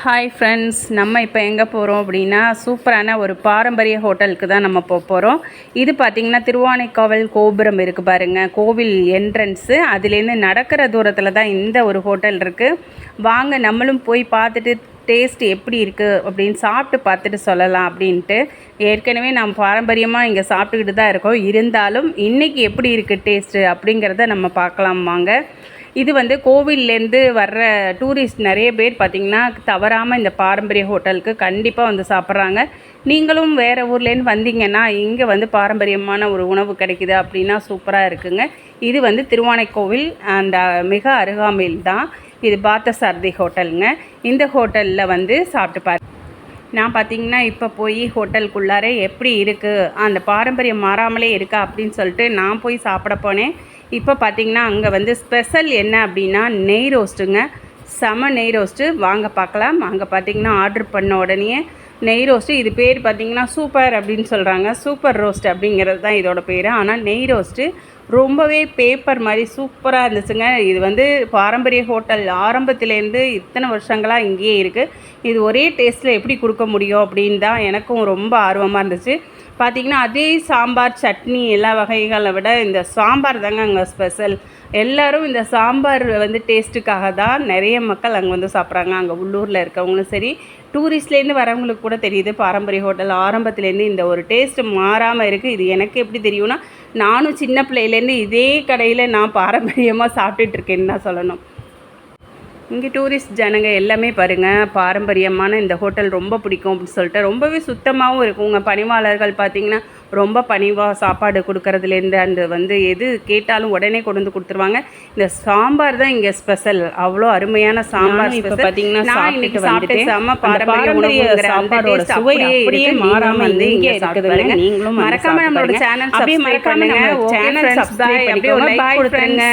Hi friends நம்ம இப்போ எங்கே போகிறோம் அப்படின்னா சூப்பரான ஒரு பாரம்பரிய ஹோட்டலுக்கு தான் நம்ம போக போகிறோம் இது பார்த்திங்கன்னா திருவானைக்காவல் கோபுரம் இருக்குது பாருங்கள் கோவில் என்ட்ரன்ஸு அதுலேருந்து நடக்கிற தூரத்தில் தான் இந்த ஒரு ஹோட்டல் இருக்குது வாங்க நம்மளும் போய் பார்த்துட்டு டேஸ்ட் எப்படி இருக்குது அப்படின்னு சாப்பிட்டு பார்த்துட்டு சொல்லலாம் அப்படின்ட்டு. ஏற்கனவே நாம் பாரம்பரியமாக இங்கே சாப்பிட்டுக்கிட்டு தான் இருக்கோம். இருந்தாலும் இன்றைக்கி எப்படி இருக்குது டேஸ்ட்டு அப்படிங்கிறத நம்ம பார்க்கலாம் வாங்க. இது வந்து கோவில்லேருந்து வர்ற டூரிஸ்ட் நிறைய பேர் பார்த்திங்கன்னா தவறாமல் இந்த பாரம்பரிய ஹோட்டலுக்கு கண்டிப்பாக வந்து சாப்பிட்றாங்க. நீங்களும் வேறு ஊர்லேருந்து வந்தீங்கன்னா இங்கே வந்து பாரம்பரியமான ஒரு உணவு கிடைக்குது அப்படின்னா சூப்பராக இருக்குங்க. இது வந்து திருவானைக்கோவில் அந்த மிக அருகாமையில் தான். இது பார்த்தசாரதி ஹோட்டலுங்க. இந்த ஹோட்டலில் வந்து சாப்பிட்டு பாரு. நான் பார்த்தீங்கன்னா இப்போ போய் ஹோட்டலுக்குள்ளார எப்படி இருக்குது அந்த பாரம்பரியம் மாறாமலே இருக்கா அப்படின்னு சொல்லிட்டு நான் போய் சாப்பிட போனேன். இப்போ பார்த்திங்கன்னா அங்கே வந்து ஸ்பெஷல் என்ன அப்படின்னா நெய் ரோஸ்ட்டுங்க. செம நெய் ரோஸ்ட்டு. வாங்க பார்க்கலாம். அங்கே பார்த்தீங்கன்னா ஆர்டர் பண்ண உடனே நெய் ரோஸ்ட்டு. இது பேர் பார்த்திங்கன்னா சூப்பர் அப்படின்னு சொல்கிறாங்க. சூப்பர் ரோஸ்ட் அப்படிங்கிறது தான் இதோட பேர். ஆனால் நெய் ரோஸ்ட்டு ரொம்பவே பேப்பர் மாதிரி சூப்பராக இருந்துச்சுங்க. இது வந்து பாரம்பரிய ஹோட்டல். ஆரம்பத்துலேருந்து இத்தனை வருஷங்களாக இங்கேயே இருக்குது. இது ஒரே டேஸ்ட்டில் எப்படி கொடுக்க முடியும் அப்படின்னு தான் எனக்கும் ரொம்ப ஆர்வமாக இருந்துச்சு. பார்த்திங்கன்னா அதே சாம்பார் சட்னி எல்லா வகைகளை விட இந்த சாம்பார் தாங்க அங்கே ஸ்பெஷல் எல்லோரும் இந்த சாம்பார் வந்து டேஸ்ட்டுக்காக தான் நிறைய மக்கள் அங்கே வந்து சாப்பிட்றாங்க. அங்கே உள்ளூரில் இருக்கவங்களும் சரி டூரிஸ்ட்லேருந்து வரவங்களுக்கு கூட தெரியுது. பாரம்பரிய ஹோட்டல் ஆரம்பத்துலேருந்து இந்த ஒரு டேஸ்ட்டு மாறாமல் இருக்குது இது எனக்கு எப்படி தெரியும்னா நானும் சின்ன பிள்ளையிலேருந்து இதே கடையில் நான் பாரம்பரியமாக சாப்பிட்டுட்ருக்கேன்னு தான் சொல்லணும். இங்கே டூரிஸ்ட் ஜனங்க எல்லாமே பாருங்கள் பாரம்பரியமான இந்த ஹோட்டல் ரொம்ப பிடிக்கும் அப்படின்னு சொல்லிட்டு ரொம்பவே சுத்தமாகவும் இருக்கும். உங்கள் பணிவாளர்கள் பார்த்திங்கன்னா ரொம்ப பணிவாக சாப்பாடு கொடுக்கறதுலேருந்து அந்த வந்து எது கேட்டாலும் உடனே கொண்டு வந்து கொடுத்துருவாங்க. இந்த சாம்பார் தான் இங்கே ஸ்பெஷல் அவ்வளோ அருமையான சாம்பார் இப்போ பார்த்தீங்கன்னா இன்னைக்கு சாப்பிட்டு செம்ம பாரம்பரிய சாம்பாரோட சுவை அப்படியே மாறாம வந்து இங்கே சாப்பிட்டு நீங்களும் மறக்காம நம்மளோட சேனல் அப்படியே மறக்காம சேனல் சப்ஸ்கிரைப் லைக் கொடுத்துருங்க.